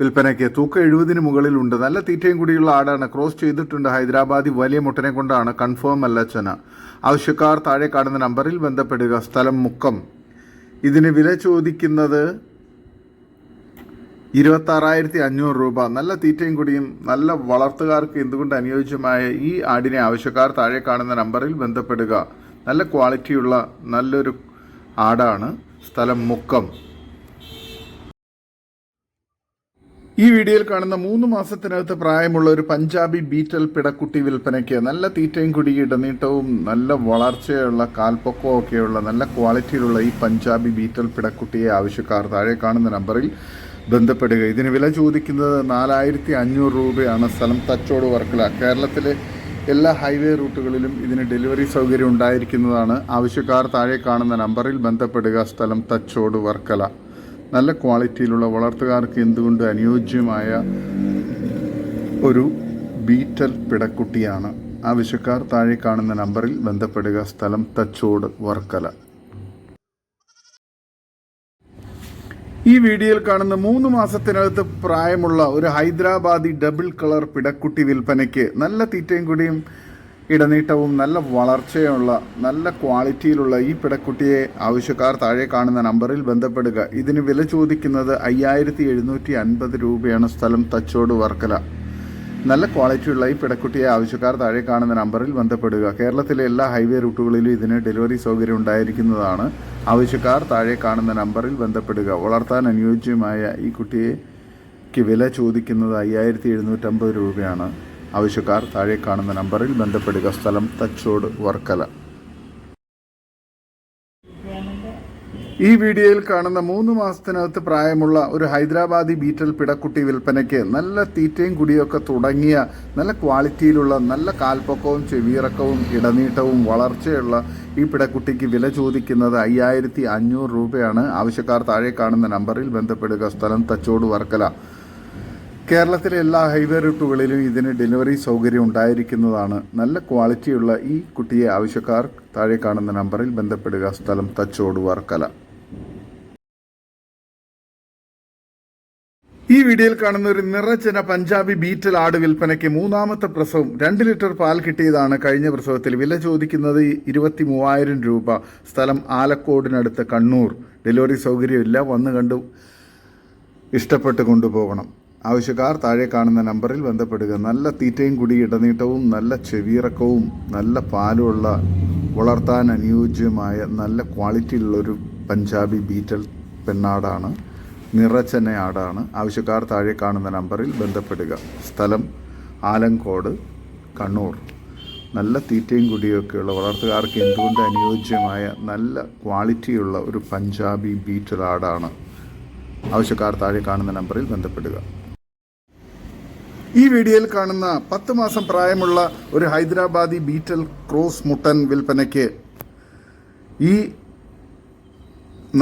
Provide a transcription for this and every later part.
വിൽപ്പനയ്ക്ക് തൂക്ക എഴുപതിന് മുകളിലുണ്ട്. നല്ല തീറ്റയും കൂടിയുള്ള ആടാണ്. ക്രോസ് ചെയ്തിട്ടുണ്ട് ഹൈദരാബാദി വലിയ മുട്ടനെ കൊണ്ടാണ്. കൺഫേം അല്ല ചന ആവശ്യക്കാർ താഴെ കാണുന്ന നമ്പറിൽ ബന്ധപ്പെടുക. സ്ഥലം മുക്കം. ഇതിന് വില ചോദിക്കുന്നത് ഇരുപത്താറായിരത്തി അഞ്ഞൂറ് രൂപ. നല്ല തീറ്റയും കൂടിയും നല്ല വളർത്തുകാർക്ക് എന്തുകൊണ്ട് അനുയോജ്യമായ ഈ ആടിനെ ആവശ്യക്കാർ താഴെ കാണുന്ന നമ്പറിൽ ബന്ധപ്പെടുക. നല്ല ക്വാളിറ്റിയുള്ള നല്ലൊരു ആടാണ്. സ്ഥലം മുക്കം. ഈ വീഡിയോയിൽ കാണുന്ന മൂന്ന് മാസത്തിനകത്ത് പ്രായമുള്ള ഒരു പഞ്ചാബി ബീറ്റൽ പിടക്കുട്ടി വിൽപ്പനയ്ക്ക് നല്ല തീറ്റയും കുടി ഇടനീട്ടവും നല്ല വളർച്ചയുള്ള കാൽപ്പൊക്കവും ഒക്കെയുള്ള നല്ല ക്വാളിറ്റിയിലുള്ള ഈ പഞ്ചാബി ബീറ്റൽ പിടക്കുട്ടിയെ ആവശ്യക്കാർ താഴെ കാണുന്ന നമ്പറിൽ ബന്ധപ്പെടുക. ഇതിന് വില ചോദിക്കുന്നത് നാലായിരത്തി അഞ്ഞൂറ് രൂപയാണ്. സ്ഥലം തച്ചോട് വർക്കല. കേരളത്തിലെ എല്ലാ ഹൈവേ റൂട്ടുകളിലും ഇതിന് ഡെലിവറി സൗകര്യം ഉണ്ടായിരിക്കുന്നതാണ്. ആവശ്യക്കാർ താഴെ കാണുന്ന നമ്പറിൽ ബന്ധപ്പെടുക. സ്ഥലം തച്ചോട് വർക്കല. നല്ല ക്വാളിറ്റിയിലുള്ള വളർത്തുകാർക്ക് എന്തുകൊണ്ട് അനുയോജ്യമായ ഒരു ബീറ്റൽ പിടക്കുട്ടിയാണ്? ആവശ്യക്കാർ താഴെ കാണുന്ന നമ്പറിൽ ബന്ധപ്പെടുക. സ്ഥലം തച്ചോട് വർക്കല. ഈ വീഡിയോയിൽ കാണുന്ന മൂന്ന് മാസത്തിനകത്ത് പ്രായമുള്ള ഒരു ഹൈദരാബാദി ഡബിൾ കളർ പിടക്കുട്ടി വിൽപ്പനയ്ക്ക് നല്ല തീറ്റയും കൂടിയും ഇടനീട്ടവും നല്ല വളർച്ചയുള്ള നല്ല ക്വാളിറ്റിയിലുള്ള ഈ പിടക്കുട്ടിയെ ആവശ്യക്കാർ താഴെ കാണുന്ന നമ്പറിൽ ബന്ധപ്പെടുക. ഇതിന് വില ചോദിക്കുന്നത് അയ്യായിരത്തി എഴുന്നൂറ്റി അൻപത് രൂപയാണ്. സ്ഥലം തച്ചോട് വർക്കല. നല്ല ക്വാളിറ്റിയുള്ള ഈ പിടക്കുട്ടിയെ ആവശ്യക്കാർ താഴെ കാണുന്ന നമ്പറിൽ ബന്ധപ്പെടുക. കേരളത്തിലെ എല്ലാ ഹൈവേ റൂട്ടുകളിലും ഇതിന് ഡെലിവറി സൗകര്യം ഉണ്ടായിരിക്കുന്നതാണ്. ആവശ്യക്കാർ താഴെ കാണുന്ന നമ്പറിൽ ബന്ധപ്പെടുക. വളർത്താൻ അനുയോജ്യമായ ഈ കുട്ടിയെ വില ചോദിക്കുന്നത് അയ്യായിരത്തി എഴുന്നൂറ്റമ്പത് രൂപയാണ്. ആവശ്യക്കാർ താഴെ കാണുന്ന നമ്പറിൽ ബന്ധപ്പെടുക. സ്ഥലം തച്ചോട് വർക്കല. ഈ വീഡിയോയിൽ കാണുന്ന മൂന്ന് മാസത്തിനകത്ത് പ്രായമുള്ള ഒരു ഹൈദരാബാദി ബീറ്റൽ പിടക്കുട്ടി വിൽപ്പനയ്ക്ക് നല്ല തീറ്റയും കുടിയൊക്കെ തുടങ്ങിയ നല്ല ക്വാളിറ്റിയിലുള്ള നല്ല കാൽപ്പൊക്കവും ചെവിയിറക്കവും ഇടനീട്ടവും വളർച്ചയുള്ള ഈ പിടക്കുട്ടിക്ക് വില ചോദിക്കുന്നത് അയ്യായിരത്തി അഞ്ഞൂറ് രൂപയാണ്. ആവശ്യക്കാർ താഴെ കാണുന്ന നമ്പറിൽ ബന്ധപ്പെടുക. സ്ഥലം തച്ചോട് വർക്കല. കേരളത്തിലെ എല്ലാ ഹൈവേ റൂട്ടുകളിലും ഇതിന് ഡെലിവറി സൗകര്യം ഉണ്ടായിരിക്കുന്നതാണ്. നല്ല ക്വാളിറ്റിയുള്ള ഈ കുട്ടിയെ ആവശ്യക്കാർ താഴെ കാണുന്ന നമ്പറിൽ ബന്ധപ്പെടുക. സ്ഥലം തച്ചോട് വർക്കല ഈ വീഡിയോയിൽ കാണുന്ന ഒരു നിറച്ചന പഞ്ചാബി ബീറ്റൽ ആട് വിൽപ്പനയ്ക്ക് മൂന്നാമത്തെ പ്രസവം. രണ്ട് ലിറ്റർ പാൽ കിട്ടിയതാണ്. കഴിഞ്ഞ പ്രസവത്തിൽ വില ചോദിക്കുന്നത് ഇരുപത്തി മൂവായിരം രൂപ. സ്ഥലം ആലക്കോടിനടുത്ത് കണ്ണൂർ. ഡെലിവറി സൗകര്യമില്ല. വന്നു കണ്ടു ഇഷ്ടപ്പെട്ട് കൊണ്ടുപോകണം. ആവശ്യക്കാർ താഴെ കാണുന്ന നമ്പറിൽ ബന്ധപ്പെടുക. നല്ല തീറ്റയും കുടി ഇടനീട്ടവും നല്ല ചെവിയിറക്കവും നല്ല പാലുമുള്ള വളർത്താൻ അനുയോജ്യമായ നല്ല ക്വാളിറ്റിയുള്ളൊരു പഞ്ചാബി ബീറ്റൽ പെണ്ണാടാണ്. നിറച്ചെന്ന ആടാണ്. ആവശ്യക്കാർ താഴെ കാണുന്ന നമ്പറിൽ ബന്ധപ്പെടുക. സ്ഥലം ആലങ്കോട് കണ്ണൂർ. നല്ല തീറ്റയും കുടിയൊക്കെയുള്ള വളർത്തുകാർക്ക് എന്തുകൊണ്ട് അനുയോജ്യമായ നല്ല ക്വാളിറ്റിയുള്ള ഒരു പഞ്ചാബി ബീറ്റൽ ആടാണ്? ആവശ്യക്കാർ താഴെ കാണുന്ന നമ്പറിൽ ബന്ധപ്പെടുക. ഈ വീഡിയോയിൽ കാണുന്ന പത്ത് മാസം പ്രായമുള്ള ഒരു ഹൈദരാബാദി ബീറ്റൽ ക്രോസ് മുട്ടൻ വിൽപ്പനയ്ക്ക് ഈ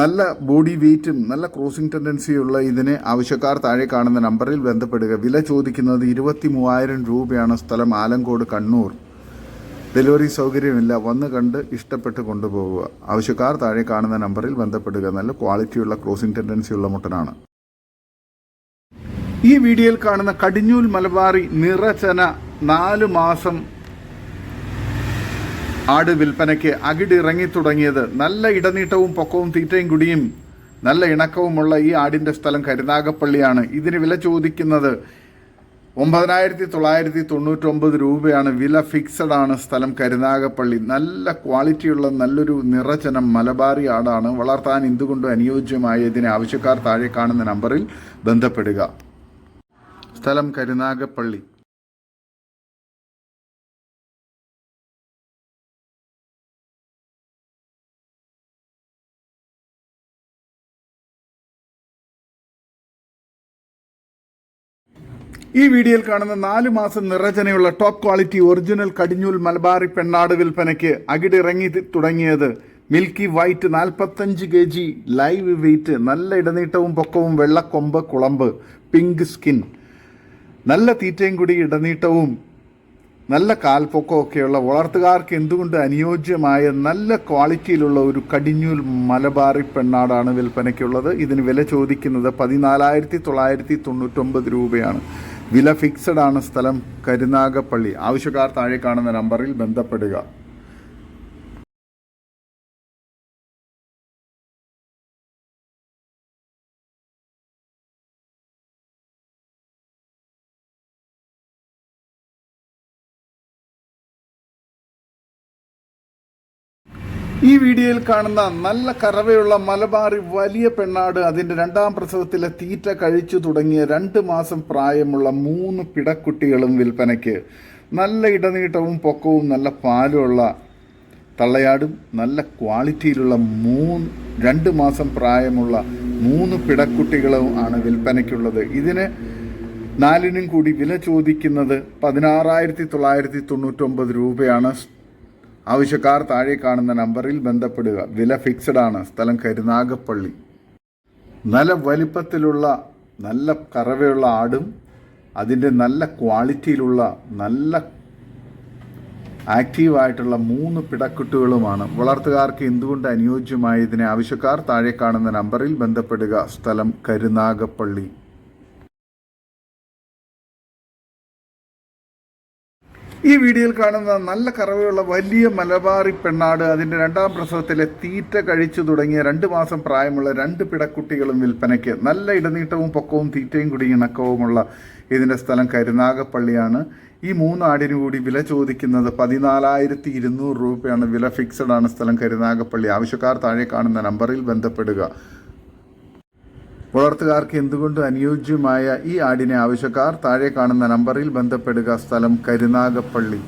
നല്ല ബോഡി വെയ്റ്റും നല്ല ക്രോസിംഗ് ടെൻഡൻസിയുള്ള ഇതിനെ ആവശ്യക്കാർ താഴെ കാണുന്ന നമ്പറിൽ ബന്ധപ്പെടുക. വില ചോദിക്കുന്നത് ഇരുപത്തി മൂവായിരം രൂപയാണ്. സ്ഥലം ആലങ്കോട് കണ്ണൂർ. ഡെലിവറി സൗകര്യമില്ല. വന്ന് കണ്ട് ഇഷ്ടപ്പെട്ട് കൊണ്ടുപോകുക ആവശ്യക്കാർ താഴെ കാണുന്ന നമ്പറിൽ ബന്ധപ്പെടുക. നല്ല ക്വാളിറ്റിയുള്ള ക്രോസിംഗ് ടെൻഡൻസിയുള്ള മുട്ടനാണ്. ഈ വീഡിയോയിൽ കാണുന്ന കടിഞ്ഞൂൽ മലബാറി നിറചന നാല് മാസം ആട് വിൽപ്പനയ്ക്ക് അകിടിറങ്ങി തുടങ്ങിയത്. നല്ല ഇടനീട്ടവും പൊക്കവും തീറ്റയും കുടിയും നല്ല ഇണക്കവുമുള്ള ഈ ആടിന്റെ സ്ഥലം കരുനാഗപ്പള്ളിയാണ്. ഇതിന് വില ചോദിക്കുന്നത് ഒമ്പതിനായിരത്തി തൊള്ളായിരത്തി തൊണ്ണൂറ്റൊമ്പത് രൂപയാണ്. വില ഫിക്സഡ് ആണ് സ്ഥലം കരുനാഗപ്പള്ളി. നല്ല ക്വാളിറ്റിയുള്ള നല്ലൊരു നിറചനം മലബാറി ആടാണ്. വളർത്താൻ എന്തുകൊണ്ടും അനുയോജ്യമായ ഇതിന് ആവശ്യക്കാർ താഴെ കാണുന്ന നമ്പറിൽ ബന്ധപ്പെടുക. സ്ഥലം കരുനാഗപ്പള്ളി. ഈ വീഡിയോയിൽ കാണുന്ന നാല് മാസം നിറചനയുള്ള ടോപ്പ് ക്വാളിറ്റി ഒറിജിനൽ കടിഞ്ഞൂൽ മലബാറി പെണ്ണാട് വിൽപ്പനയ്ക്ക് അകിടിറങ്ങി തുടങ്ങിയത്. മിൽക്കി വൈറ്റ് നാൽപ്പത്തഞ്ച് കെ ജി ലൈവ് വെയിറ്റ് നല്ല ഇടനീട്ടവും പൊക്കവും വെള്ളക്കൊമ്പ് കുളമ്പ് പിങ്ക് സ്കിൻ. നല്ല തീറ്റയും കൂടി ഇടനീട്ടവും നല്ല കാൽപ്പൊക്കവും ഒക്കെയുള്ള വളർത്തുകാർക്ക് എന്തുകൊണ്ട് അനുയോജ്യമായ നല്ല ക്വാളിറ്റിയിലുള്ള ഒരു കടിഞ്ഞൂൽ മലബാറി പെണ്ണാടാണ് വിൽപ്പനയ്ക്കുള്ളത്? ഇതിന് വില ചോദിക്കുന്നത് പതിനാലായിരത്തി തൊള്ളായിരത്തി തൊണ്ണൂറ്റൊമ്പത് രൂപയാണ്. വില ഫിക്സഡ് ആണ് സ്ഥലം കരുനാഗപ്പള്ളി. ആവശ്യക്കാർ താഴെ കാണുന്ന നമ്പറിൽ ബന്ധപ്പെടുക. ഈ വീഡിയോയിൽ കാണുന്ന നല്ല കറവയുള്ള മലബാറി വലിയ പെണ്ണാട് അതിന്റെ രണ്ടാം പ്രസവത്തിലെ തീറ്റ കഴിച്ചു തുടങ്ങിയ രണ്ട് മാസം പ്രായമുള്ള മൂന്ന് പിടക്കുട്ടികളും വിൽപ്പനയ്ക്ക്. നല്ല ഇടനീട്ടവും പൊക്കവും നല്ല പാലുമുള്ള തള്ളയാടും നല്ല ക്വാളിറ്റിയിലുള്ള മൂന്ന് രണ്ട് മാസം പ്രായമുള്ള മൂന്ന് പിടക്കുട്ടികളും ആണ് വിൽപ്പനയ്ക്കുള്ളത്. ഇതിന് നാലിനും കൂടി വില ചോദിക്കുന്നത് പതിനാറായിരത്തി തൊള്ളായിരത്തി തൊണ്ണൂറ്റൊമ്പത് രൂപയാണ്. ആവശ്യക്കാർ താഴെ കാണുന്ന നമ്പറിൽ ബന്ധപ്പെടുക. വില ഫിക്സഡ് ആണ്. സ്ഥലം കരുനാഗപ്പള്ളി. നല്ല വലിപ്പത്തിലുള്ള നല്ല കറവയുള്ള ആടും അതിന്റെ നല്ല ക്വാളിറ്റിയിലുള്ള നല്ല ആക്റ്റീവായിട്ടുള്ള മൂന്ന് പിടക്കുട്ടുകളുമാണ്. വളർത്തുകാർക്ക് എന്തുകൊണ്ട് അനുയോജ്യമായ ഇതിനെ ആവശ്യക്കാർ താഴെ കാണുന്ന നമ്പറിൽ ബന്ധപ്പെടുക. സ്ഥലം കരുനാഗപ്പള്ളി. ഈ വീഡിയോയിൽ കാണുന്ന നല്ല കറവയുള്ള വലിയ മലബാറി പെണ്ണാട് അതിന്റെ രണ്ടാം പ്രസവത്തിലെ തീറ്റ കഴിച്ചു തുടങ്ങിയ രണ്ട് മാസം പ്രായമുള്ള രണ്ട് പിടക്കുട്ടികളും വിൽപ്പനയ്ക്ക് നല്ല ഇടനീട്ടവും പൊക്കവും തീറ്റയും കൂടി ഇണക്കവുമുള്ള ഇതിന്റെ സ്ഥലം കരുനാഗപ്പള്ളിയാണ്. ഈ മൂന്നാടിനു കൂടി വില ചോദിക്കുന്നത് പതിനാലായിരത്തി ഇരുന്നൂറ് രൂപയാണ്. വില ഫിക്സഡ് ആണ് സ്ഥലം കരുനാഗപ്പള്ളി. ആവശ്യക്കാർ താഴെ കാണുന്ന നമ്പറിൽ ബന്ധപ്പെടുക. വളർത്തുകാർക്ക് എന്തുകൊണ്ട് അനുയോജ്യമായ ഈ ആടിനെ ആവശ്യക്കാർ താഴെ കാണുന്ന നമ്പറിൽ ബന്ധപ്പെടുക സ്ഥലം കരുനാഗപ്പള്ളി.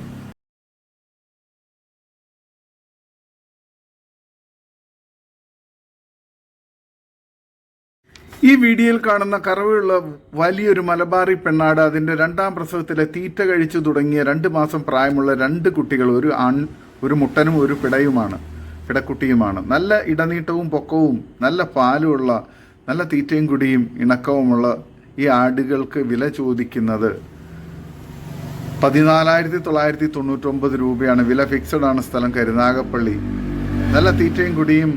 ഈ വീഡിയോയിൽ കാണുന്ന കറവയുള്ള വലിയൊരു മലബാറി പെണ്ണാട് അതിന്റെ രണ്ടാം പ്രസവത്തിലെ തീറ്റ കഴിച്ചു തുടങ്ങിയ രണ്ട് മാസം പ്രായമുള്ള രണ്ട് കുട്ടികൾ ഒരു ആൺ ഒരു മുട്ടനും ഒരു പിടയുമാണ് പിടക്കുട്ടിയുമാണ്. നല്ല ഇടനീട്ടവും പൊക്കവും നല്ല പാലുമുള്ള നല്ല തീറ്റയും കുടിയും ഇണക്കവുമുള്ള ഈ ആടുകൾക്ക് വില ചോദിക്കുന്നത് പതിനാലായിരത്തി തൊള്ളായിരത്തി തൊണ്ണൂറ്റൊമ്പത് രൂപയാണ്. വില ഫിക്സഡ് ആണ് സ്ഥലം കരുനാഗപ്പള്ളി. നല്ല തീറ്റയും കുടിയും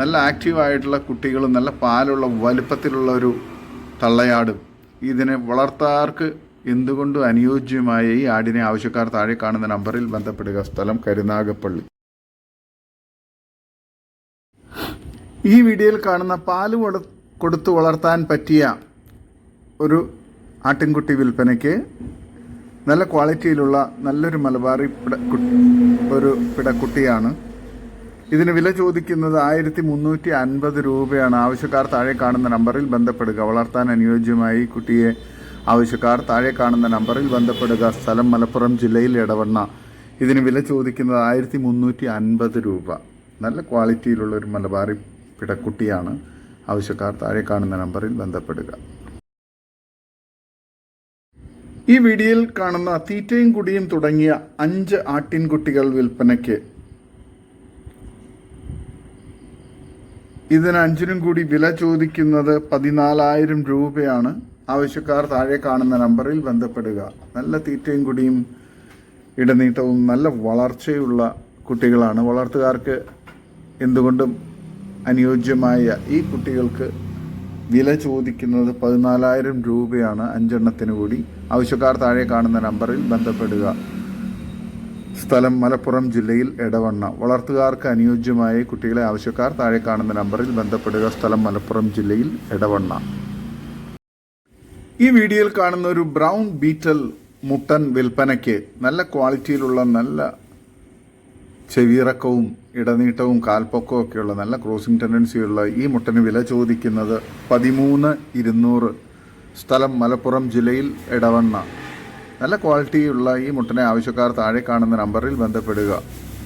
നല്ല ആക്റ്റീവായിട്ടുള്ള കുട്ടികളും നല്ല പാലുള്ള വലുപ്പത്തിലുള്ള ഒരു തള്ളയാടും. ഇതിനെ വളർത്താർക്ക് എന്തുകൊണ്ടും അനുയോജ്യമായ ഈ ആടിനെ ആവശ്യക്കാർ താഴെ കാണുന്ന നമ്പറിൽ ബന്ധപ്പെടുക. സ്ഥലം കരുനാഗപ്പള്ളി. ഈ വീഡിയോയിൽ കാണുന്ന പാൽ കൊടു കൊടുത്തു വളർത്താൻ പറ്റിയ ഒരു ആട്ടിൻകുട്ടി വിൽപ്പനയ്ക്ക് നല്ല ക്വാളിറ്റിയിലുള്ള നല്ലൊരു മലബാറി ഒരു പിടക്കുട്ടിയാണ്. ഇതിന് വില ചോദിക്കുന്നത് ആയിരത്തി മുന്നൂറ്റി അൻപത് രൂപയാണ്. ആവശ്യക്കാർ താഴെ കാണുന്ന നമ്പറിൽ ബന്ധപ്പെടുക. വളർത്താൻ അനുയോജ്യമായി കുട്ടിയെ ആവശ്യക്കാർ താഴെ കാണുന്ന നമ്പറിൽ ബന്ധപ്പെടുക. സ്ഥലം മലപ്പുറം ജില്ലയിൽ ഇടവണ്ണ ഇതിന് വില ചോദിക്കുന്നത് ആയിരത്തി മുന്നൂറ്റി അൻപത് രൂപ. നല്ല ക്വാളിറ്റിയിലുള്ള ഒരു മലബാറി പിടക്കുട്ടിയാണ്. ആവശ്യക്കാർ താഴെ കാണുന്ന നമ്പറിൽ ബന്ധപ്പെടുക. ഈ വീഡിയോയിൽ കാണുന്ന തീറ്റയും കുടിയും തുടങ്ങിയ അഞ്ച് ആട്ടിൻകുട്ടികൾ വിൽപ്പനയ്ക്ക് ഇതിന് അഞ്ചിനും കൂടി വില ചോദിക്കുന്നത് പതിനാലായിരം രൂപയാണ്. ആവശ്യക്കാർ താഴെ കാണുന്ന നമ്പറിൽ ബന്ധപ്പെടുക. നല്ല തീറ്റയും കുടിയും ഇടനീട്ടവും നല്ല വളർച്ചയുള്ള കുട്ടികളാണ്. വളർത്തുകാർക്ക് എന്തുകൊണ്ടും അനുയോജ്യമായ ഈ കുട്ടികൾക്ക് വില ചോദിക്കുന്നത് പതിനാലായിരം രൂപയാണ്. അഞ്ചെണ്ണത്തിന് കൂടി. ആവശ്യക്കാർ താഴെ കാണുന്ന നമ്പറിൽ ബന്ധപ്പെടുക. സ്ഥലം മലപ്പുറം ജില്ലയിൽ എടവണ്ണ. വളർത്തുകാർക്ക് അനുയോജ്യമായ കുട്ടികളെ ആവശ്യക്കാർ താഴെ കാണുന്ന നമ്പറിൽ ബന്ധപ്പെടുക. സ്ഥലം മലപ്പുറം ജില്ലയിൽ എടവണ്ണ. ഈ വീഡിയോയിൽ കാണുന്ന ഒരു ബ്രൗൺ ബീറ്റൽ മുട്ടൻ വിൽപ്പനയ്ക്ക് നല്ല ക്വാളിറ്റിയിലുള്ള നല്ല ചെവിയിറക്കവും ഇടനീട്ടവും കാൽപ്പൊക്കവും ഒക്കെയുള്ള നല്ല ക്രോസിംഗ് ടെൻഡൻസിയുള്ള ഈ മുട്ടന് വില ചോദിക്കുന്നത് പതിമൂന്ന് ഇരുന്നൂറ്. സ്ഥലം മലപ്പുറം ജില്ലയിൽ ഇടവണ്ണ നല്ല ക്വാളിറ്റിയുള്ള ഈ മുട്ടനെ ആവശ്യക്കാർ താഴെ കാണുന്ന നമ്പറിൽ ബന്ധപ്പെടുക.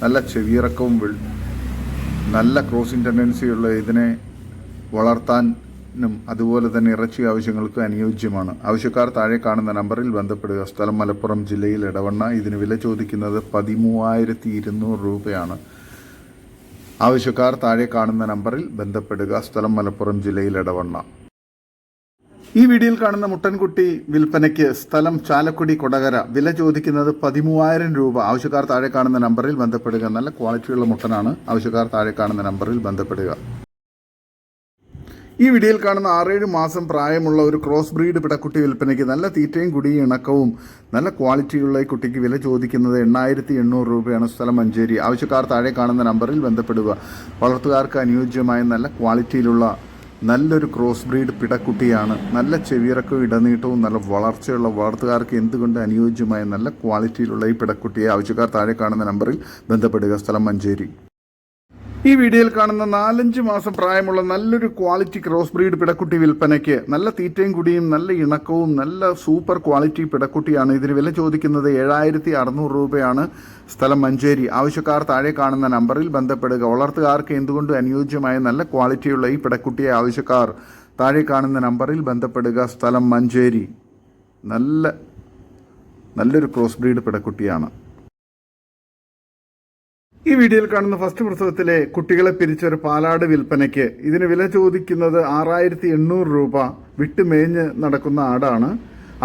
നല്ല ചെവിയിറക്കവും നല്ല ക്രോസിംഗ് ടെൻഡൻസിയുള്ള ഇതിനെ വളർത്താൻ നും അതുപോലെ തന്നെ ഇറച്ചി ആവശ്യങ്ങൾക്കും അനുയോജ്യമാണ്. ആവശ്യക്കാർ താഴെ കാണുന്ന നമ്പറിൽ ബന്ധപ്പെടുക. സ്ഥലം മലപ്പുറം ജില്ലയിൽ ഇടവണ്ണ ഇതിന് വില ചോദിക്കുന്നത് പതിമൂവായിരത്തി ഇരുന്നൂറ് രൂപയാണ്. ആവശ്യക്കാർ താഴെ കാണുന്ന നമ്പറിൽ ബന്ധപ്പെടുക. സ്ഥലം മലപ്പുറം ജില്ലയിൽ ഇടവണ്ണ ഈ വീഡിയോയിൽ കാണുന്ന മുട്ടൻകുട്ടി വിൽപ്പനയ്ക്ക് സ്ഥലം ചാലക്കുടി കൊടകര. വില ചോദിക്കുന്നത് പതിമൂവായിരം രൂപ. ആവശ്യക്കാർ താഴെ കാണുന്ന നമ്പറിൽ ബന്ധപ്പെടുക. നല്ല ക്വാളിറ്റിയുള്ള മുട്ടനാണ്. ആവശ്യക്കാർ താഴെ കാണുന്ന നമ്പറിൽ ബന്ധപ്പെടുക. ഈ വീഡിയോയിൽ കാണുന്ന ആറേഴ് മാസം പ്രായമുള്ള ഒരു ക്രോസ് ബ്രീഡ് പിടക്കുട്ടി വിൽപ്പനയ്ക്ക് നല്ല തീറ്റയും കുടിയും ഇണക്കവും നല്ല ക്വാളിറ്റിയുള്ള ഈ കുട്ടിക്ക് വില ചോദിക്കുന്നത് എണ്ണായിരത്തി എണ്ണൂറ് രൂപയാണ് സ്ഥലം മഞ്ചേരി. ആവശ്യക്കാർ താഴെ കാണുന്ന നമ്പറിൽ ബന്ധപ്പെടുക. വളർത്തുകാർക്ക് അനുയോജ്യമായ നല്ല ക്വാളിറ്റിയിലുള്ള നല്ലൊരു ക്രോസ് ബ്രീഡ് പിടക്കുട്ടിയാണ്. നല്ല ചെവിയിറക്കവും ഇടനീട്ടവും നല്ല വളർച്ചയുള്ള വളർത്തുകാർക്ക് എന്തുകൊണ്ട് അനുയോജ്യമായ നല്ല ക്വാളിറ്റിയിലുള്ള ഈ പിടക്കുട്ടിയെ? ആവശ്യക്കാർ താഴെ കാണുന്ന നമ്പറിൽ ബന്ധപ്പെടുക. സ്ഥലം മഞ്ചേരി. ഈ വീഡിയോയിൽ കാണുന്ന നാലഞ്ച് മാസം പ്രായമുള്ള നല്ലൊരു ക്വാളിറ്റി ക്രോസ് ബ്രീഡ് പിടക്കുട്ടി വിൽപ്പനയ്ക്ക് നല്ല തീറ്റയും കുടിയും നല്ല ഇണക്കവും നല്ല സൂപ്പർ ക്വാളിറ്റി പിടക്കുട്ടിയാണ്. ഇതിന് വില ചോദിക്കുന്നത് ഏഴായിരത്തി അറുന്നൂറ് രൂപയാണ്. സ്ഥലം മഞ്ചേരി. ആവശ്യക്കാർ താഴെ കാണുന്ന നമ്പറിൽ ബന്ധപ്പെടുക. വളർത്തുകാർക്ക് എന്തുകൊണ്ട് അനുയോജ്യമായ നല്ല ക്വാളിറ്റിയുള്ള ഈ പിടക്കുട്ടിയെ ആവശ്യക്കാർ താഴെ കാണുന്ന നമ്പറിൽ ബന്ധപ്പെടുക. സ്ഥലം മഞ്ചേരി. നല്ല നല്ലൊരു ക്രോസ് ബ്രീഡ് പിടക്കുട്ടിയാണ്. ഈ വീഡിയോയിൽ കാണുന്ന ഫസ്റ്റ് പ്രസവത്തിലെ കുട്ടികളെ പിരിച്ചൊരു പാലാട് വിൽപ്പനയ്ക്ക് ഇതിന് വില ചോദിക്കുന്നത് ആറായിരത്തി എണ്ണൂറ് രൂപ വിട്ടുമേഞ്ഞ് നടക്കുന്ന ആടാണ്.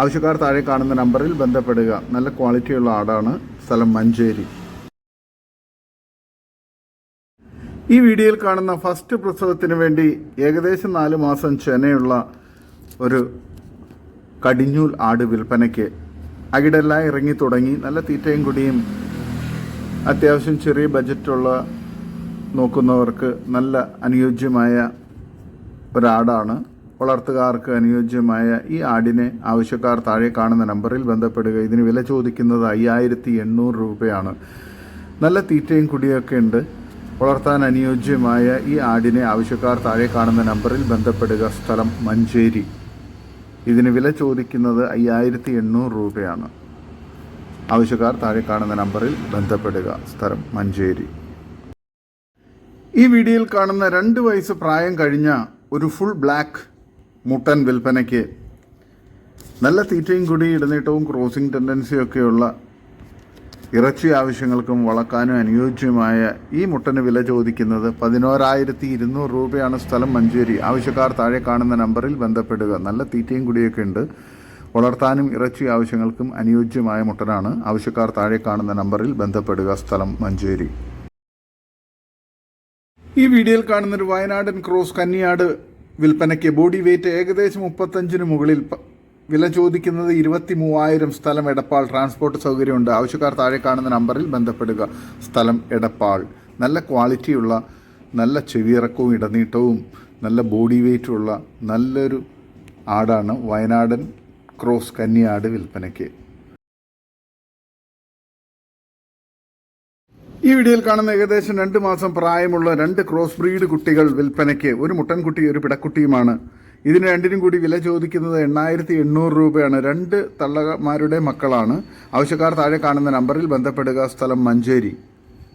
ആവശ്യക്കാർ താഴെ കാണുന്ന നമ്പറിൽ ബന്ധപ്പെടുക. നല്ല ക്വാളിറ്റിയുള്ള ആടാണ്. സ്ഥലം മഞ്ചേരി. ഈ വീഡിയോയിൽ കാണുന്ന ഫസ്റ്റ് പ്രസവത്തിന് വേണ്ടി ഏകദേശം നാല് മാസം ചെനയുള്ള ഒരു കടിഞ്ഞൂൽ ആട് വിൽപ്പനയ്ക്ക് അകിടെല്ലാം ഇറങ്ങി തുടങ്ങി. നല്ല തീറ്റയും കുടിയും അത്യാവശ്യം ചെറിയ ബജറ്റുള്ള നോക്കുന്നവർക്ക് നല്ല അനുയോജ്യമായ ഒരാടാണ്. വളർത്തുകാർക്ക് അനുയോജ്യമായ ഈ ആടിനെ ആവശ്യക്കാർ താഴെ കാണുന്ന നമ്പറിൽ ബന്ധപ്പെടുക. ഇതിന് വില ചോദിക്കുന്നത് അയ്യായിരത്തി എണ്ണൂറ് രൂപയാണ്. നല്ല തീറ്റയും കുടിയൊക്കെ ഉണ്ട്. വളർത്താൻ അനുയോജ്യമായ ഈ ആടിനെ ആവശ്യക്കാർ താഴെ കാണുന്ന നമ്പറിൽ ബന്ധപ്പെടുക. സ്ഥലം മഞ്ചേരി. ഇതിന് വില ചോദിക്കുന്നത് അയ്യായിരത്തി എണ്ണൂറ് രൂപയാണ്. ആവശ്യക്കാർ താഴെ കാണുന്ന നമ്പറിൽ ബന്ധപ്പെടുക. സ്ഥലം മഞ്ചേരി. ഈ വീഡിയോയിൽ കാണുന്ന രണ്ട് വയസ്സ് പ്രായം കഴിഞ്ഞ ഒരു ഫുൾ ബ്ലാക്ക് മുട്ടൻ വിൽപ്പനയ്ക്ക് നല്ല തീറ്റയും കൂടി ഇടനീട്ടവും ക്രോസിംഗ് ടെൻഡൻസിയൊക്കെയുള്ള ഇറച്ചി ആവശ്യങ്ങൾക്കും വളക്കാനും അനുയോജ്യമായ ഈ മുട്ടന് വില ചോദിക്കുന്നത് പതിനോരായിരത്തി ഇരുന്നൂറ് രൂപയാണ് സ്ഥലം മഞ്ചേരി. ആവശ്യക്കാർ താഴെ കാണുന്ന നമ്പറിൽ ബന്ധപ്പെടുക. നല്ല തീറ്റയും കൂടിയൊക്കെ ഉണ്ട്. വളർത്താനും ഇറച്ചി ആവശ്യങ്ങൾക്കും അനുയോജ്യമായ മുട്ടനാണ് ആവശ്യക്കാർ താഴെ കാണുന്ന നമ്പറിൽ ബന്ധപ്പെടുക. സ്ഥലം മഞ്ചേരി. ഈ വീഡിയോയിൽ കാണുന്ന ഒരു വയനാടൻ ക്രോസ് കന്നിയാട് വിൽപ്പനയ്ക്ക് ബോഡി വെയിറ്റ് ഏകദേശം മുപ്പത്തഞ്ചിന് മുകളിൽ. വില ചോദിക്കുന്നത് ഇരുപത്തി മൂവായിരം സ്ഥലം എടപ്പാൾ ട്രാൻസ്പോർട്ട് സൗകര്യമുണ്ട്. ആവശ്യക്കാർ താഴെ കാണുന്ന നമ്പറിൽ ബന്ധപ്പെടുക. സ്ഥലം എടപ്പാൾ. നല്ല ക്വാളിറ്റിയുള്ള നല്ല ചെവിയിറക്കവും ഇടനീട്ടവും നല്ല ബോഡി വെയിറ്റുള്ള നല്ലൊരു ആടാണ് വയനാടൻ ക്രോസ് കന്നിയാട് വിൽപ്പനയ്ക്ക്. ഈ വീഡിയോയിൽ കാണുന്ന ഏകദേശം രണ്ട് മാസം പ്രായമുള്ള രണ്ട് ക്രോസ് ബ്രീഡ് കുട്ടികൾ വിൽപ്പനയ്ക്ക്. ഒരു മുട്ടൻകുട്ടി ഒരു പിടക്കുട്ടിയുമാണ്. ഇതിന് രണ്ടിനും കൂടി വില ചോദിക്കുന്നത് എണ്ണായിരത്തി എണ്ണൂറ് രൂപയാണ്. രണ്ട് തള്ളമാരുടെ മക്കളാണ്. ആവശ്യക്കാർ താഴെ കാണുന്ന നമ്പറിൽ ബന്ധപ്പെടുക. സ്ഥലം മഞ്ചേരി.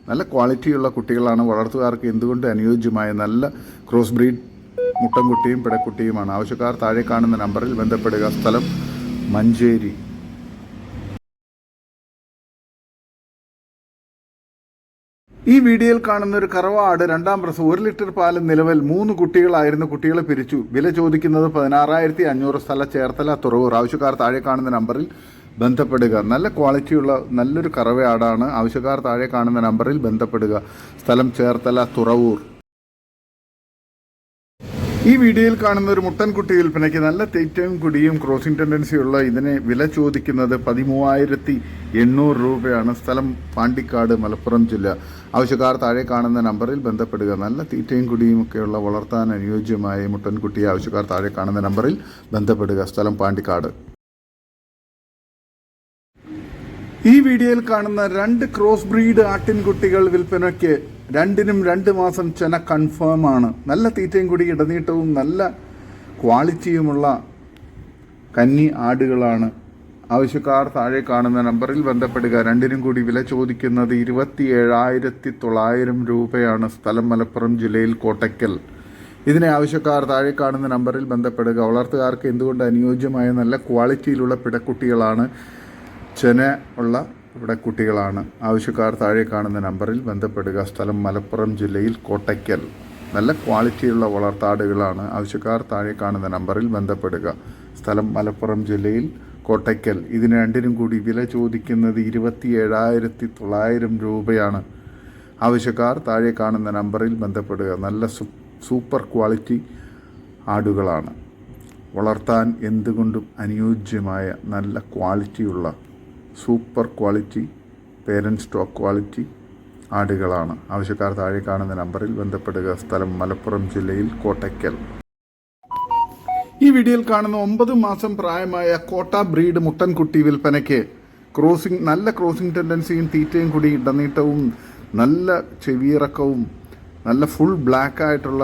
നല്ല ക്വാളിറ്റിയുള്ള കുട്ടികളാണ്. വളർത്തുകാർക്ക് എന്തുകൊണ്ട് അനുയോജ്യമായ നല്ല ക്രോസ് ബ്രീഡ് മുട്ടൻകുട്ടിയും പിടക്കുട്ടിയുമാണ്. ആവശ്യക്കാർ താഴെ കാണുന്ന നമ്പറിൽ ബന്ധപ്പെടുക. സ്ഥലം മഞ്ചേരി. ഈ വീഡിയോയിൽ കാണുന്ന ഒരു കറവ ആട് രണ്ടാം പ്രസവം. ഒരു ലിറ്റർ പാൽ നിലവിൽ മൂന്ന് കുട്ടികളായിരുന്നു. കുട്ടികളെ പിരിച്ചു. വില ചോദിക്കുന്നത് പതിനാറായിരത്തി അഞ്ഞൂറ് സ്ഥല ചേർത്തല തുറവൂർ. ആവശ്യക്കാർ താഴെ കാണുന്ന നമ്പറിൽ ബന്ധപ്പെടുക. നല്ല ക്വാളിറ്റിയുള്ള നല്ലൊരു കറവ ആടാണ് ആവശ്യക്കാർ താഴെ കാണുന്ന നമ്പറിൽ ബന്ധപ്പെടുക. സ്ഥലം ചേർത്തല തുറവൂർ. ഈ വീഡിയോയിൽ കാണുന്ന ഒരു മുട്ടൻകുട്ടി വിൽപ്പനയ്ക്ക് നല്ല തീറ്റയും കുടിയും ക്രോസിംഗ് ടെൻഡൻസിയുള്ള ഇതിനെ വില ചോദിക്കുന്നത് പതിമൂവായിരത്തി എണ്ണൂറ് രൂപയാണ്. സ്ഥലം പാണ്ടിക്കാട് മലപ്പുറം ജില്ല. ആവശ്യക്കാർ താഴെ കാണുന്ന നമ്പറിൽ ബന്ധപ്പെടുക. നല്ല തീറ്റയും കുടിയും ഒക്കെയുള്ള വളർത്താൻ അനുയോജ്യമായ മുട്ടൻകുട്ടിയെ ആവശ്യക്കാർ താഴെ കാണുന്ന നമ്പറിൽ ബന്ധപ്പെടുക. സ്ഥലം പാണ്ടിക്കാട്. ഈ വീഡിയോയിൽ കാണുന്ന രണ്ട് ക്രോസ് ബ്രീഡ് ആട്ടിൻകുട്ടികൾ വിൽപ്പനയ്ക്ക് രണ്ടിനും രണ്ട് മാസം ചെന കൺഫേം ആണ്. നല്ല തീറ്റയും കൂടി ഇടനീട്ടവും നല്ല ക്വാളിറ്റിയുമുള്ള കന്നി ആടുകളാണ്. ആവശ്യക്കാർ താഴെ കാണുന്ന നമ്പറിൽ ബന്ധപ്പെടുക. രണ്ടിനും കൂടി വില ചോദിക്കുന്നത് ഇരുപത്തി ഏഴായിരത്തി തൊള്ളായിരം രൂപയാണ് സ്ഥലം മലപ്പുറം ജില്ലയിൽ കോട്ടയ്ക്കൽ. ഇതിനെ ആവശ്യക്കാർ താഴെ കാണുന്ന നമ്പറിൽ ബന്ധപ്പെടുക. വളർത്തുകാർക്ക് എന്തുകൊണ്ട് അനുയോജ്യമായ നല്ല ക്വാളിറ്റിയിലുള്ള പിടക്കുട്ടികളാണ് ചെന ഉള്ള പിടക്കുട്ടികളാണ് ആവശ്യക്കാർ താഴെ കാണുന്ന നമ്പറിൽ ബന്ധപ്പെടുക. സ്ഥലം മലപ്പുറം ജില്ലയിൽ കോട്ടയ്ക്കൽ. നല്ല ക്വാളിറ്റിയുള്ള വളർത്താടുകളാണ്. ആവശ്യക്കാർ താഴെ കാണുന്ന നമ്പറിൽ ബന്ധപ്പെടുക. സ്ഥലം മലപ്പുറം ജില്ലയിൽ കോട്ടയ്ക്കൽ. ഇതിന് രണ്ടിനും കൂടി വില ചോദിക്കുന്നത് ഇരുപത്തി ഏഴായിരത്തി തൊള്ളായിരം രൂപയാണ്. ആവശ്യക്കാർ താഴെ കാണുന്ന നമ്പറിൽ ബന്ധപ്പെടുക. നല്ല സൂപ്പർ ക്വാളിറ്റി ആടുകളാണ്. വളർത്താൻ എന്തുകൊണ്ടും അനുയോജ്യമായ നല്ല ക്വാളിറ്റിയുള്ള super quality parent stock quality ആടുകളാണ്. ആവശ്യക്കാർ താഴെ കാണുന്ന നമ്പറിൽ ബന്ധപ്പെടുക. സ്ഥലം മലപ്പുറം ജില്ലയിൽ കോട്ടയ്ക്കൽ. ഈ വീഡിയോയിൽ കാണുന്ന ഒമ്പത് മാസം പ്രായമായ കോട്ട ബ്രീഡ് മുട്ടൻകുട്ടി വിൽപ്പനയ്ക്ക് ക്രോസിംഗ് നല്ല ക്രോസിംഗ് ടെൻഡൻസിയും തീറ്റയും കൂടി ഇടനീട്ടവും നല്ല ചെവിയിറക്കവും നല്ല ഫുൾ ബ്ലാക്ക് ആയിട്ടുള്ള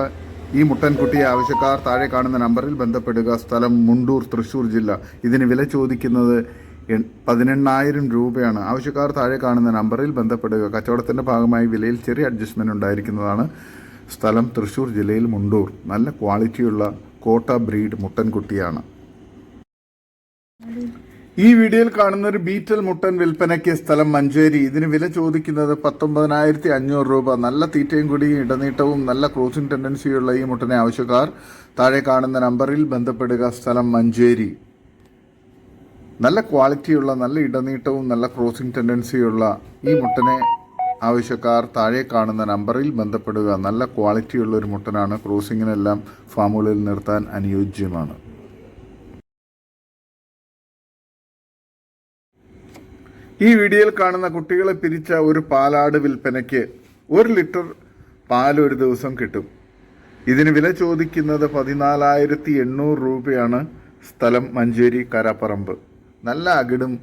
ഈ മുട്ടൻകുട്ടിയെ ആവശ്യക്കാർ താഴെ കാണുന്ന നമ്പറിൽ ബന്ധപ്പെടുക. സ്ഥലം മുണ്ടൂർ തൃശ്ശൂർ ജില്ല. ഇതിന് വില ചോദിക്കുന്നത് പതിനെണ്ണായിരം രൂപയാണ്. ആവശ്യക്കാർ താഴെ കാണുന്ന നമ്പറിൽ ബന്ധപ്പെടുക. കച്ചവടത്തിന്റെ ഭാഗമായി വിലയിൽ ചെറിയ അഡ്ജസ്റ്റ്മെന്റ് ഉണ്ടായിരിക്കുന്നതാണ് സ്ഥലം തൃശ്ശൂർ ജില്ലയിൽ മുണ്ടൂർ. നല്ല ക്വാളിറ്റിയുള്ള കോട്ട ബ്രീഡ് മുട്ടൻകുട്ടിയാണ്. ഈ വീഡിയോയിൽ കാണുന്ന ഒരു ബീറ്റൽ മുട്ടൻ വിൽപ്പനയ്ക്ക് സ്ഥലം മഞ്ചേരി. ഇതിന് വില ചോദിക്കുന്നത് പത്തൊമ്പതിനായിരത്തി അഞ്ഞൂറ് രൂപ. നല്ല തീറ്റയും കുടിയും ഇടനീട്ടവും നല്ല ക്രോസിംഗ് ടെൻഡൻസിയുള്ള ഈ മുട്ടനെ ആവശ്യക്കാർ താഴെ കാണുന്ന നമ്പറിൽ ബന്ധപ്പെടുക. സ്ഥലം മഞ്ചേരി. നല്ല ക്വാളിറ്റിയുള്ള നല്ല ഇടനീട്ടവും നല്ല ക്രോസിംഗ് ടെൻഡൻസിയുള്ള ഈ മുട്ടനെ ആവശ്യക്കാർ താഴെ കാണുന്ന നമ്പറിൽ ബന്ധപ്പെടുക. നല്ല ക്വാളിറ്റിയുള്ള ഒരു മുട്ടനാണ്. ക്രോസിങ്ങിനെല്ലാം ഫാമുകളിൽ നിർത്താൻ അനുയോജ്യമാണ്. ഈ വീഡിയോയിൽ കാണുന്ന കുട്ടികളെ പിരിച്ച ഒരു പാലാട് വിൽപ്പനയ്ക്ക് ഒരു ലിറ്റർ പാൽ ഒരു ദിവസം കിട്ടും. ഇതിന് വില ചോദിക്കുന്നത് പതിനാലായിരത്തി എണ്ണൂറ് രൂപയാണ്. സ്ഥലം മഞ്ചേരി കരപ്പറമ്പ്. നല്ല അകിടും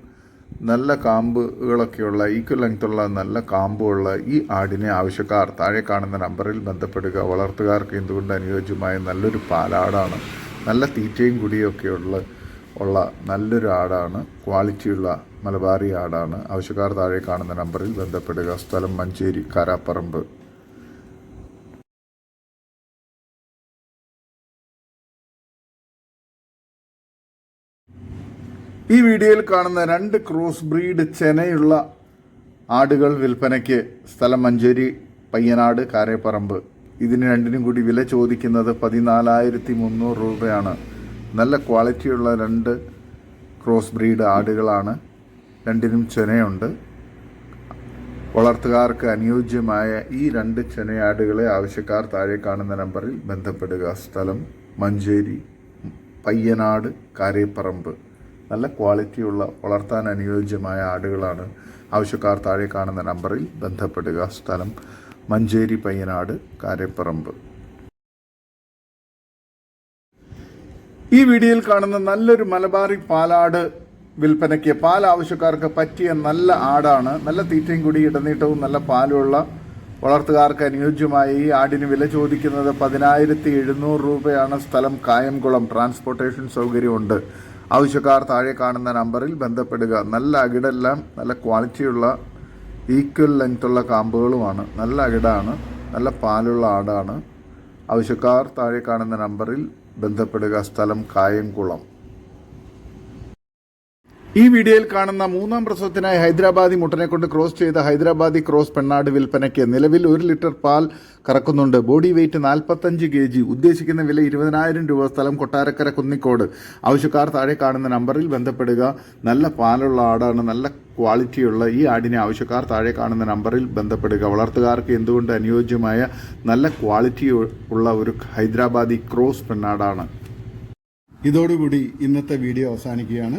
നല്ല കാമ്പുകളൊക്കെയുള്ള ഈക്വൽ ലെങ്ത്തുള്ള നല്ല കാമ്പുള്ള ഈ ആടിനെ ആവശ്യക്കാർ താഴെ കാണുന്ന നമ്പറിൽ ബന്ധപ്പെടുക വളർത്തുകാർക്ക് എന്തുകൊണ്ട് അനുയോജ്യമായ നല്ലൊരു പാലാടാണ് നല്ല തീറ്റയും കുടിയൊക്കെയുള്ള ഉള്ള നല്ലൊരു ആടാണ് ക്വാളിറ്റിയുള്ള മലബാറി ആടാണ് ആവശ്യക്കാർ താഴെ കാണുന്ന നമ്പറിൽ ബന്ധപ്പെടുക. സ്ഥലം മഞ്ചേരി കാരാപ്പറമ്പ്. ഈ വീഡിയോയിൽ കാണുന്ന രണ്ട് ക്രോസ് ബ്രീഡ് ചെനയുള്ള ആടുകൾ വിൽപ്പനയ്ക്ക് സ്ഥലം മഞ്ചേരി പയ്യനാട് കാരേപ്പറമ്പ്. ഇതിന് രണ്ടിനും കൂടി വില ചോദിക്കുന്നത് പതിനാലായിരത്തി മുന്നൂറ് രൂപയാണ്. നല്ല ക്വാളിറ്റിയുള്ള രണ്ട് ക്രോസ് ബ്രീഡ് ആടുകളാണ്. രണ്ടിനും ചെനയുണ്ട്. വളർത്തുകാർക്ക് അനുയോജ്യമായ ഈ രണ്ട് ചെനയാടുകളെ ആവശ്യക്കാർ താഴെ കാണുന്ന നമ്പറിൽ ബന്ധപ്പെടുക. സ്ഥലം മഞ്ചേരി പയ്യനാട് കാരേപ്പറമ്പ്. നല്ല ക്വാളിറ്റിയുള്ള വളർത്താൻ അനുയോജ്യമായ ആടുകളാണ്. ആവശ്യക്കാർ താഴെ കാണുന്ന നമ്പറിൽ ബന്ധപ്പെടുക. സ്ഥലം മഞ്ചേരി പയ്യനാട് കാര്യപ്പറമ്പ് ഈ വീഡിയോയിൽ കാണുന്ന നല്ലൊരു മലബാറി പാലാട് വിൽപ്പനയ്ക്ക് പാൽ ആവശ്യക്കാർക്ക് പറ്റിയ നല്ല ആടാണ്. നല്ല തീറ്റയും കൂടി ഇടനീട്ടവും നല്ല പാലുള്ള വളർത്തുകാർക്ക് അനുയോജ്യമായ ഈ ആടിന് വില ചോദിക്കുന്നത് പതിനായിരത്തി എഴുന്നൂറ് രൂപയാണ്. സ്ഥലം കായംകുളം. ട്രാൻസ്പോർട്ടേഷൻ സൗകര്യമുണ്ട്. ആവശ്യക്കാർ താഴെ കാണുന്ന നമ്പറിൽ ബന്ധപ്പെടുക. നല്ല അകിടെല്ലാം നല്ല ക്വാളിറ്റിയുള്ള ഈക്വൽ ലെങ്ത്തുള്ള കാമ്പുകളുമാണ്. നല്ല അകിടാണ്. നല്ല പാലുള്ള ആടാണ്. ആവശ്യക്കാർ താഴെ കാണുന്ന നമ്പറിൽ ബന്ധപ്പെടുക. സ്ഥലം കായംകുളം. ഈ വീഡിയോയിൽ കാണുന്ന മൂന്നാം പ്രസവത്തിനായി ഹൈദരാബാദി മുട്ടനെ കൊണ്ട് ക്രോസ് ചെയ്ത ഹൈദരാബാദി ക്രോസ് പെണ്ണാട് വിൽപ്പനയ്ക്ക് നിലവിൽ ഒരു ലിറ്റർ പാൽ കറക്കുന്നുണ്ട്. ബോഡി വെയിറ്റ് നാൽപ്പത്തഞ്ച് കെ ജി. ഉദ്ദേശിക്കുന്ന വില ഇരുപതിനായിരം രൂപ. സ്ഥലം കൊട്ടാരക്കര കുന്നിക്കോട്. ആവശ്യക്കാർ താഴെ കാണുന്ന നമ്പറിൽ ബന്ധപ്പെടുക. നല്ല പാലുള്ള ആടാണ്. നല്ല ക്വാളിറ്റിയുള്ള ഈ ആടിനെ ആവശ്യക്കാർ താഴെ കാണുന്ന നമ്പറിൽ ബന്ധപ്പെടുക. വളർത്തുകാർക്ക് എന്തുകൊണ്ട് അനുയോജ്യമായ നല്ല ക്വാളിറ്റി ഉള്ള ഒരു ഹൈദരാബാദി ക്രോസ് പെണ്ണാടാണ്. ഇതോടുകൂടി ഇന്നത്തെ വീഡിയോ അവസാനിക്കുകയാണ്.